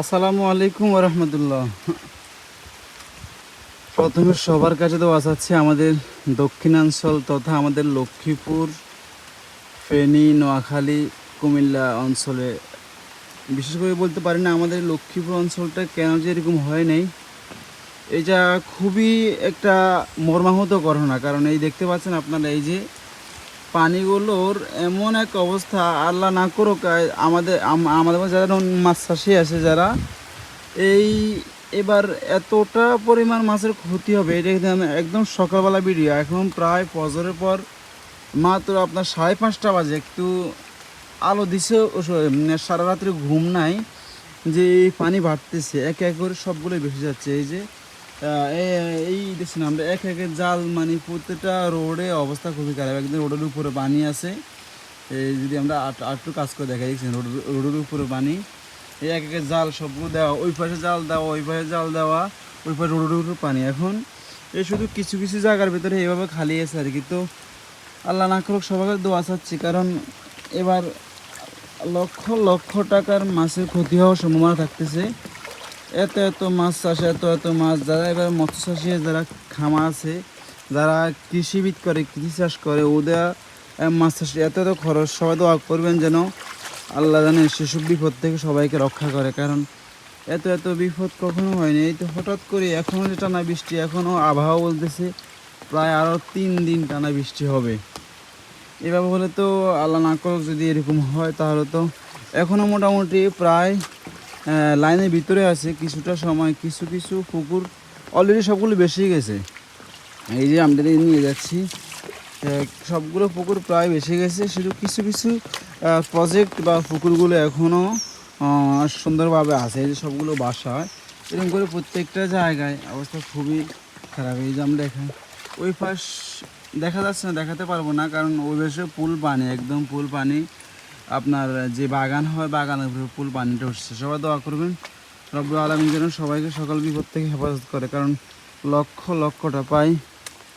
আসসালামু আলাইকুম রহমতুল্লাহ। প্রথমে সবার কাছে তো আসাচ্ছে আমাদের দক্ষিণাঞ্চল তথা আমাদের লক্ষ্মীপুর, ফেনী, নোয়াখালী, কুমিল্লা অঞ্চলে। বিশেষ করে বলতে পারি না আমাদের লক্ষ্মীপুর অঞ্চলটা কেন যে এরকম হয় নাই। এটা খুবই একটা মর্মাহত ঘটনা, কারণ এই দেখতে পাচ্ছেন আপনারা এই যে পানিগুলোর এমন এক অবস্থা, আল্লাহ না করুক আমাদের আমাদের যারা মাছ চাষি আছে যারা। এই, এবার এতটা পরিমাণ মাছের ক্ষতি হবে, এটা একদম সকালবেলা ভিডিও এখন প্রায় ফজরের পর মাত্র আপনার সাড়ে পাঁচটা বাজে, একটু আলো দিছে মানে সারা রাত্রে ঘুম নাই, যে পানি বাড়তেছে, একে এক করে সবগুলোই ভেসে যাচ্ছে। এই যে এই দেখছেন, আমরা এক একের জাল মানে প্রত্যেকটা রোডে অবস্থা খুবই খারাপ। একদম রোডের উপরে পানি আছে। এই যদি আমরা আট- আটটু কাজ করে দেখা দেখছেন রোডের রোডের উপরে পানি। এই এক একের জাল সবগুলো দেওয়া, ওই পাশে জাল দেওয়া, ওই পাশে জাল দেওয়া, ওই পাশে রোডের উপরে পানি। এখন এই শুধু কিছু কিছু জায়গার ভিতরে এইভাবে খালি আছে আর কি। তো আল্লাহ না করুক, সবাইকে দোয়া চাচ্ছি, কারণ এবার লক্ষ লক্ষ টাকার মাছের ক্ষতি হওয়ার সম্ভাবনা থাকতেছে। এত এত মাছ চাষে, এত এত মাছ। যারা এবার মৎস্য চাষি যারা খামা আছে, যারা কৃষিবিদ করে, কৃষি চাষ করে, ওদের মাছ চাষে এত এত খরচ। সবাই দোয়া করবেন যেন আল্লাহ জানে সেসব বিপদ থেকে সবাইকে রক্ষা করে। কারণ এত এত বিপদ কখনো হয়নি। এই তো হঠাৎ করে এখনও যে টানা বৃষ্টি এখনও আবহাওয়া বলতেছে, প্রায় আরও তিন দিন টানা বৃষ্টি হবে। এভাবে হলে তো আল্লাহ না করুক যদি এরকম হয়, তাহলে তো এখনও মোটামুটি প্রায় লাইনের ভিতরে আছে কিছুটা সময়, কিছু কিছু পুকুর অলরেডি সবগুলো বেশি গেছে। এই যে আমরা নিয়ে যাচ্ছি সবগুলো পুকুর প্রায় বেশি গেছে, শুধু কিছু কিছু প্রজেক্ট বা পুকুরগুলো এখনও সুন্দরভাবে আছে, এই যে সবগুলো বাসা হয় এরকম করে প্রত্যেকটা জায়গায় অবস্থা খুবই খারাপ। এই যে আমরা এখানে, ওই পাশ দেখা যাচ্ছে না, দেখাতে পারব না, কারণ ওই পাশে পুল পানি, একদম পুল পানি। আপনার যে বাগান হয়, বাগানের উপরে পুল পানিটা উঠছে। সবাই দোয়া করবেন। রব্বুল আলমী যেন সবাইকে সকল বিপদ থেকে হেফাজত করে, কারণ লক্ষ লক্ষটা পাই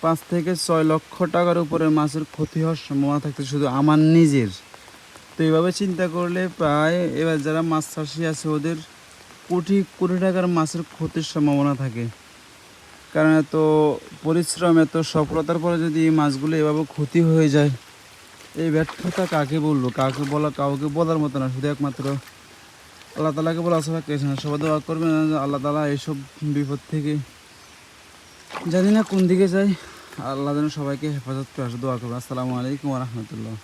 পাঁচ থেকে ছয় লক্ষ টাকার উপরে মাছের ক্ষতি হওয়ার সম্ভাবনা থাকতে শুধু আমার নিজের। তো এইভাবে চিন্তা করলে প্রায় এবার যারা মাছ চাষি আছে, ওদের কোটি কোটি টাকার মাছের ক্ষতির সম্ভাবনা থাকে। কারণ এত পরিশ্রম, এত সফলতার পরে যদি এই মাছগুলো এভাবে ক্ষতি হয়ে যায় এই ব্যর্থতা কাকে বলল? কাকে বলা, কাউকে বলার মতো না, শুধু একমাত্র আল্লাহ তালাকে বলা না, সবাই দোয়া করবে আল্লাহ তালা এইসব বিপদ থেকে জানি না কোন দিকে যাই আল্লাহ যেন সবাইকে হেফাজত করে, আসে দোয়া করবে আসসালামু আলাইকুম রহমতুল্লাহ।